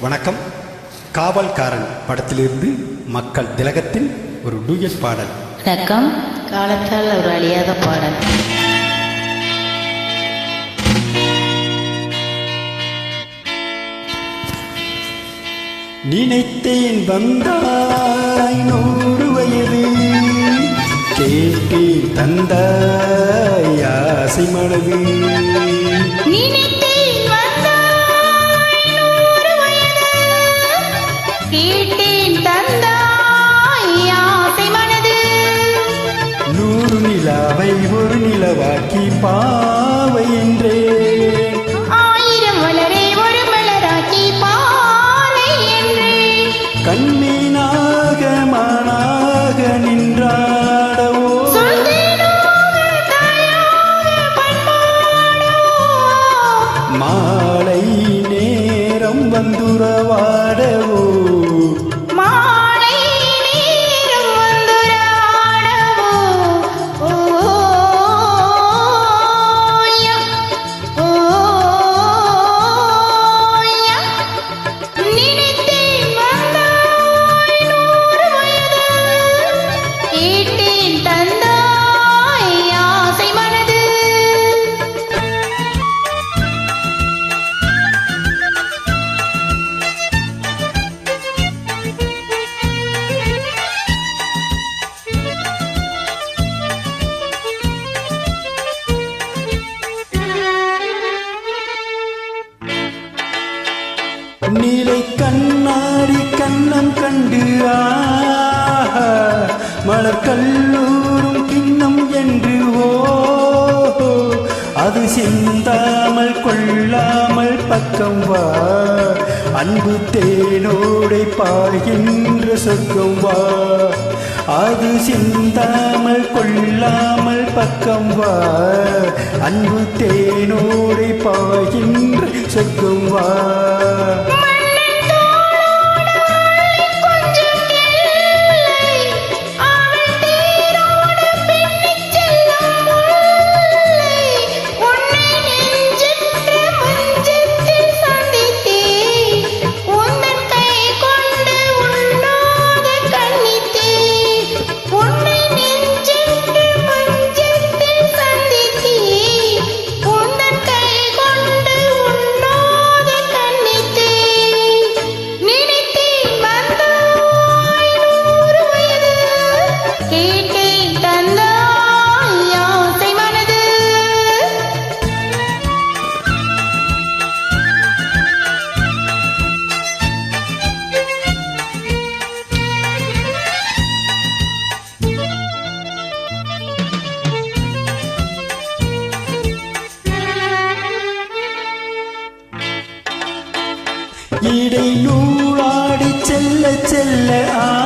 வணக்கம். காவல்காரன் படத்திலிருந்து மக்கள் திலகத்தின் ஒரு டூயட் பாடல். வணக்கம். காலத்தால் ஒரு அழியாத பாடல். நினைத்தேன் வந்தாய் நூறு வயது கேட்டேன் தந்தாய் ஆசை மனது. கேட்டேன் தந்தாய் ஆசை மனது. நூறு நிலாவை ஒரு நிலவாக்கி பாவை என்றேன் ஆயிரம் மலரை ஒரு மலராக்கி பாலை என்றேன். கண்மீனாக மானாக நின்றாடவோ சொல்தேனோ தாயாக பண்பாடோ. மாலை நேரம் வந்துறவாடவோ நீலை கண்ணாடி கண்ணம் கண்டு ஆஹா, மலர் கல்லூரும் கிண்ணம் என்று ஓ அது சிந்தாமல் கொள்ளாமல் பக்கம் வா. அன்பு தேனோடை பாய்கின்ற சொர்க்கம் வா. அது சிந்தாமல் கொள்ளாமல் பக்கம் வா. அன்பு தேனோடை பாய்கின்ற சொர்க்கம் வா. ചെല്ല ചെല്ല ആ